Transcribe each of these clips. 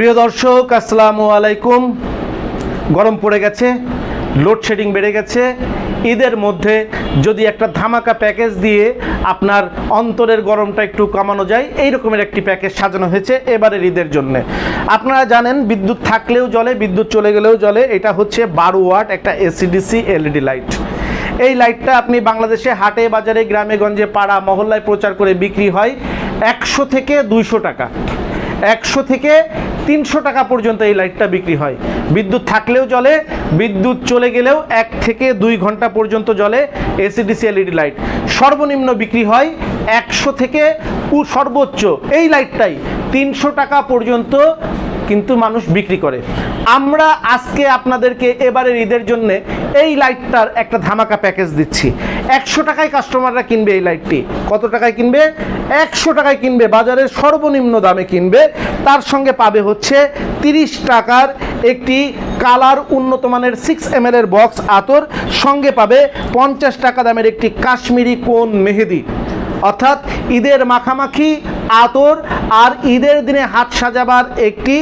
প্রিয় দর্শক, আসসালামু আলাইকুম। গরম পড়ে গেছে লোডশেডিং বেড়ে গেছে। ঈদের মধ্যে যদি একটা ধামাকা প্যাকেজ দিয়ে আপনার অন্তরের গরমটা একটু কমানো যায়, এই রকমের একটি প্যাকেজ সাজানো হয়েছে এবারের ঈদের জন্য। আপনারা জানেন, বিদ্যুৎ থাকলেও জলে বিদ্যুৎ চলে গেলেও জলে এটা হচ্ছে বারো ওয়াট একটা এসিডিসি এলইডি লাইট এই লাইটটা আপনি বাংলাদেশে হাটে, বাজারে, গ্রামে, গঞ্জে, পাড়া, মহল্লায় প্রচার করে বিক্রি হয় একশো থেকে দুইশো টাকা। একশো থেকে তিনশো টাকা পর্যন্ত এই লাইটটা বিক্রি হয়। বিদ্যুৎ থাকলেও জলে বিদ্যুৎ চলে গেলেও এক থেকে দুই ঘণ্টা পর্যন্ত জলে এসিডিসি এলইডি লাইট সর্বনিম্ন বিক্রি হয় একশো থেকে সর্বোচ্চ। এই লাইটটাই তিনশো টাকা পর্যন্ত কিন্তু মানুষ বিক্রি করে। আমরা আজকে আপনাদেরকে এবারের ঈদের জন্য এই লাইটটার একটা ধামাকা প্যাকেজ দিচ্ছি। একশো টাকায় কাস্টমাররা কিনবে এই লাইটটি। কত টাকায় কিনবে? একশো টাকায় কিনবে, বাজারের সর্বনিম্ন দামে কিনবে। তার সঙ্গে পাবে হচ্ছে তিরিশ টাকার একটি কালার উন্নত মানের সিক্স এম এর বক্স আতর। সঙ্গে পাবে পঞ্চাশ টাকা দামের একটি কাশ্মীরি কোন মেহেদি। অর্থাৎ ঈদের মাখামাখি আতর আর ঈদের দিনে হাত সাজাবার একটি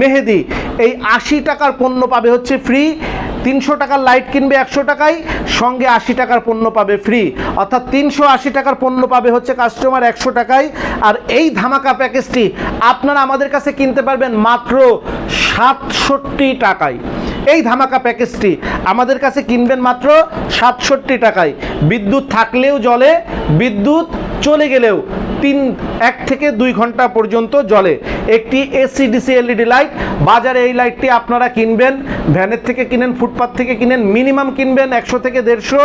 মেহেদি। এই আশি টাকার পণ্য পাবে হচ্ছে ফ্রি তিনশো টাকার লাইট কিনবে একশো টাকায়, সঙ্গে আশি টাকার পণ্য পাবে ফ্রি অর্থাৎ তিনশো আশি টাকার পণ্য পাবে হচ্ছে কাস্টমার একশো টাকায়। আর এই ধামাকা প্যাকেজটি আপনারা আমাদের কাছে কিনতে পারবেন মাত্র সাতষট্টি টাকায়। এই ধামাকা প্যাকেজটি আমাদের কাছে কিনবেন মাত্র সাতষট্টি টাকায়। বিদ্যুৎ থাকলেও জলে, বিদ্যুৎ চলে গেলেও তিন, এক থেকে দুই ঘণ্টা পর্যন্ত জলে একটি এসিডিসি এলইডি লাইট বাজারে এই লাইটটি আপনারা কিনবেন। ভ্যানের থেকে কিনেন ফুটপাথ থেকে কিনেন, মিনিমাম কিনবেন একশো থেকে দেড়শো,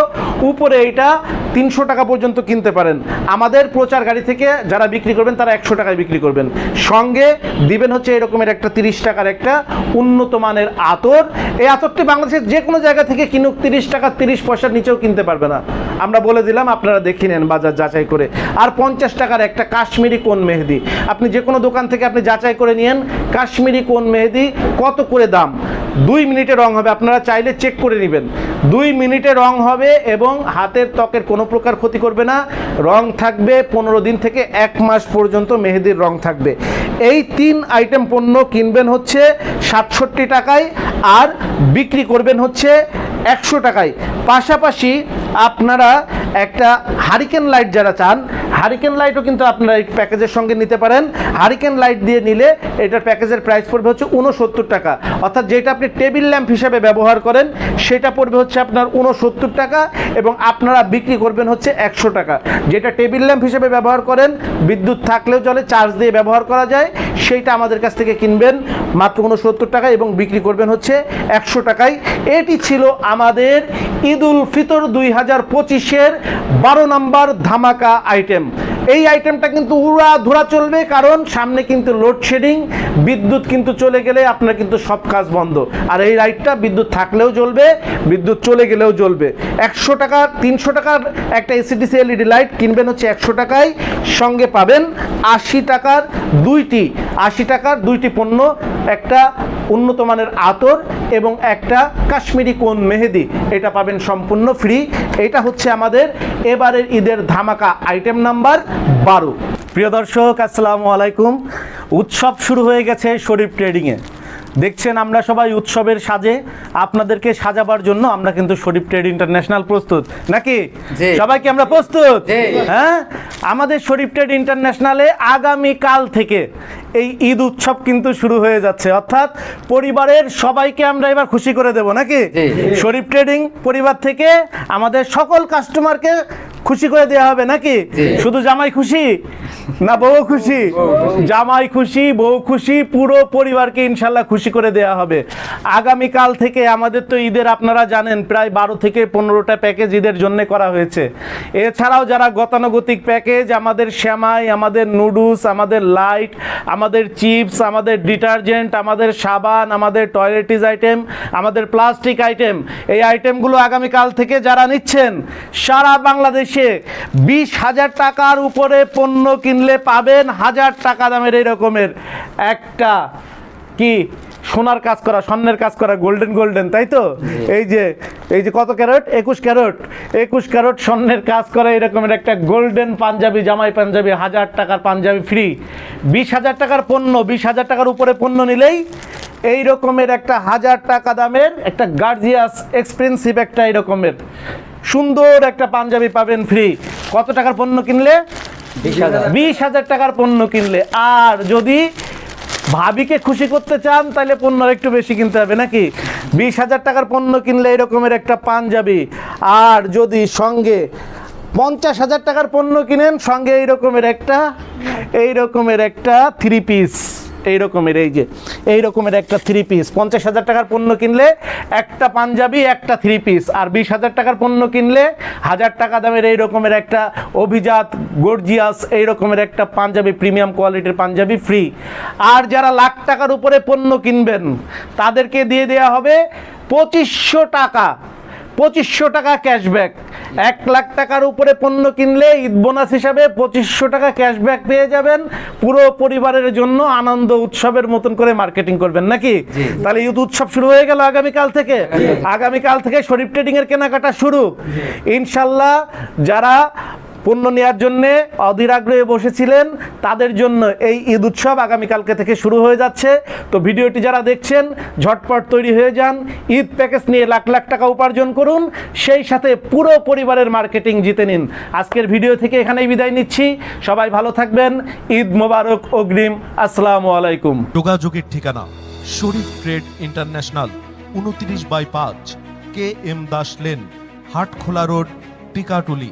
উপরে এইটা তিনশো টাকা পর্যন্ত কিনতে পারেন। আমাদের প্রচার গাড়ি থেকে যারা বিক্রি করবেন, তারা একশো টাকায় বিক্রি করবেন। সঙ্গে দিবেন হচ্ছে এরকমের একটা তিরিশ টাকার একটা উন্নত মানের আতর। এই আতরটি বাংলাদেশের যে কোনো জায়গা থেকে কিনুক, তিরিশ টাকা, তিরিশ পয়সার নিচেও কিনতে পারবে না। আমরা বলে দিলাম, আপনারা দেখে নেন বাজার যাচাই করে। আর পঞ্চাশ টাকার একটা কাশ্মীরি কোন মেহেদি? আপনি যে কোনো দোকান থেকে আপনি যাচাই করে নিয়েন, কাশ্মীরি কোন মেহেদি, কত করে দাম? দুই মিনিটে রং হবে। আপনারা চাইলে চেক করে নেবেন। দুই মিনিটে রং হবে এবং হাতের ত্বকের কোনো প্রকার ক্ষতি করবে না। রং থাকবে পনেরো দিন থেকে এক মাস পর্যন্ত মেহেদির রং থাকবে। এই তিন আইটেম পণ্য কিনবেন হচ্ছে সাতষট্টি টাকায় আর বিক্রি করবেন হচ্ছে একশো টাকায়। পাশাপাশি আপনারা একটা হারিকেন লাইট যারা চান হারিকেন লাইটও কিন্তু আপনারা এই প্যাকেজের সঙ্গে নিতে পারেন। হারিকেন লাইট দিয়ে নিলে এটার প্যাকেজের প্রাইস পড়বে হচ্ছে উনসত্তর টাকা। অর্থাৎ যেটা আপনি টেবিল ল্যাম্প হিসেবে ব্যবহার করেন, সেটা পড়বে হচ্ছে আপনার উনসত্তর টাকা এবং আপনারা বিক্রি করবেন হচ্ছে একশো টাকা। যেটা টেবিল ল্যাম্প হিসেবে ব্যবহার করেন, বিদ্যুৎ থাকলেও চলে চার্জ দিয়ে ব্যবহার করা যায়, সেইটা আমাদের কাছ থেকে কিনবেন, মাত্র উনসত্তর টাকা এবং বিক্রি করবেন হচ্ছে একশো টাকায়। এটি ছিল আমাদের ঈদুল ফিতর দুই হাজার পঁচিশের বারো নম্বর ধামাকা আইটেম him. এই আইটেমটা কিন্তু উড়া ধুরা চলবে, কারণ সামনে কিন্তু লোডশেডিং বিদ্যুৎ কিন্তু চলে গেলে আপনার কিন্তু সব কাজ বন্ধ। আর এই লাইটটা বিদ্যুৎ থাকলেও জ্বলবে, বিদ্যুৎ চলে গেলেও জ্বলবে। একশো টাকার তিনশো টাকার একটা এসিডিসি এলইডি লাইট কিনবেন হচ্ছে একশো টাকায়, সঙ্গে পাবেন আশি টাকার দুইটি, আশি টাকার দুইটি পণ্য, একটা উন্নত মানের আতর এবং একটা কাশ্মীরি কোন মেহেদি। এটা পাবেন সম্পূর্ণ ফ্রি এটা হচ্ছে আমাদের এবারের ঈদের ধামাকা আইটেম নাম্বার বারো। প্রিয় দর্শক আসসালামু আলাইকুম। উৎসব শুরু হয়ে গেছে শরীফ ট্রেডিংয়ে দেখছেন আমরা সবাই উৎসবের সাজে আপনাদেরকে সাজাবার জন্য আমরা কিন্তু শরীফ ট্রেড ইন্টারন্যাশনাল প্রস্তুত। নাকি? জি। সবাই কি আমরা প্রস্তুত? হ্যাঁ? আমাদের শরীফ ট্রেড ইন্টারন্যাশনালে আগামী কাল থেকে এই ঈদ উৎসব কিন্তু শুরু হয়ে যাচ্ছে। অর্থাৎ পরিবারের সবাইকে আমরা এবার খুশি করে দেব নাকি। শরীফ ট্রেডিং পরিবার থেকে আমাদের সকল কাস্টমারকে খুশি করে দেওয়া হবে নাকি? শুধু জামাই খুশি? না, বউ খুশি। জামাই খুশি, বউ খুশি, পুরো পরিবারকে ইনশাল্লাহ খুশি করে দেওয়া হবে। আগামীকাল থেকে আমাদের তো ঈদের আপনারা জানেন, প্রায় বারো থেকে পনেরোটা প্যাকেজ ঈদের জন্য করা হয়েছে। এছাড়াও যারা গতানুগতিক প্যাকেজ, আমাদের শ্যামাই, আমাদের নুডলস, আমাদের লাইট, আমাদের চিপস, আমাদের ডিটারজেন্ট, আমাদের সাবান, আমাদের টয়লেটিস আইটেম, আমাদের প্লাস্টিক আইটেম, এই আইটেমগুলো আগামীকাল থেকে যারা নিচ্ছেন, সারা বাংলাদেশে বিশ হাজার টাকার উপরে পণ্য কিনলে পাবেন হাজার টাকা দামের এই রকমের একটা কি সোনার কাজ করা স্বর্ণের কাজ করা গোল্ডেন গোল্ডেন তাই তো? এই যে এই যে কত ক্যারট? একুশ ক্যারট। একুশ ক্যারট স্বর্ণের কাজ করা এরকমের একটা গোল্ডেন পাঞ্জাবি জামাই পাঞ্জাবি হাজার টাকার পাঞ্জাবি ফ্রি বিশ হাজার টাকার পণ্য বিশ হাজার টাকার উপরে পণ্য নিলেই এই রকমের একটা হাজার টাকা দামের একটা গার্জিয়াস এক্সপেন্সিভ একটা এই রকমের সুন্দর একটা পাঞ্জাবি পাবেন ফ্রি কত টাকার পণ্য কিনলে? বিশ হাজার। টাকার পণ্য কিনলে। আর যদি ভাবিকে খুশি করতে চান, তাহলে পণ্য একটু বেশি কিনতে হবে নাকি? বিশ হাজার টাকার পণ্য কিনলে এরকমের একটা পাঞ্জাবি। আর যদি সঙ্গে পঞ্চাশ হাজার টাকার পণ্য কিনেন, সঙ্গে এই রকমের একটা এই রকমের একটা থ্রি পিস এই রকমের এই যে এই রকমের একটা থ্রি পিস পঞ্চাশ হাজার টাকার পণ্য কিনলে একটা পাঞ্জাবি, একটা থ্রি পিস আর বিশ হাজার টাকার পণ্য কিনলে হাজার টাকা দামের এই রকমের একটা অভিজাত গর্জিয়াস এই রকমের একটা পাঞ্জাবি প্রিমিয়াম কোয়ালিটির পাঞ্জাবি ফ্রি আর যারা লাখ টাকার উপরে পণ্য কিনবেন, তাদেরকে দিয়ে দেওয়া হবে পঁচিশশো টাকা। পঁচিশশো টাকা ক্যাশব্যাক এক লাখ টাকার উপরে পণ্য কিনলে ঈদ বোনাস হিসাবে পঁচিশশো টাকা ক্যাশব্যাক পেয়ে যাবেন। পুরো পরিবারের জন্য আনন্দ উৎসবের মতন করে মার্কেটিং করবেন নাকি? তাহলে ঈদ উৎসব শুরু হয়ে গেল আগামীকাল থেকে। আগামীকাল থেকে। শরীফ ট্রেডিং এর কেনাকাটা শুরু। ইনশাল্লাহ যারা পণ্য নেওয়ার জন্য অধীর আগ্রহে বসেছিলেন। তাদের জন্য এই ঈদ উৎসব আগামীকালকে থেকে শুরু হয়ে যাচ্ছে। তো ভিডিওটি যারা দেখছেন, ঝটপট তৈরি হয়ে যান। ঈদ প্যাকেজ নিয়ে লাখ লাখ টাকা উপার্জন করুন। সেই সাথে পুরো পরিবারের মার্কেটিং জিতে নিন। আজকের ভিডিও থেকে এখানেই বিদায় নিচ্ছি। সবাই ভালো থাকবেন। ঈদ মোবারক, অগ্রিম। আসসালামু আলাইকুম। যোগাযোগের ঠিকানা, শরীফ ট্রেড ইন্টারন্যাশনাল, উনত্রিশ বাই পাঁচ, K M Das lane, Hatkhola road, Tikatuli.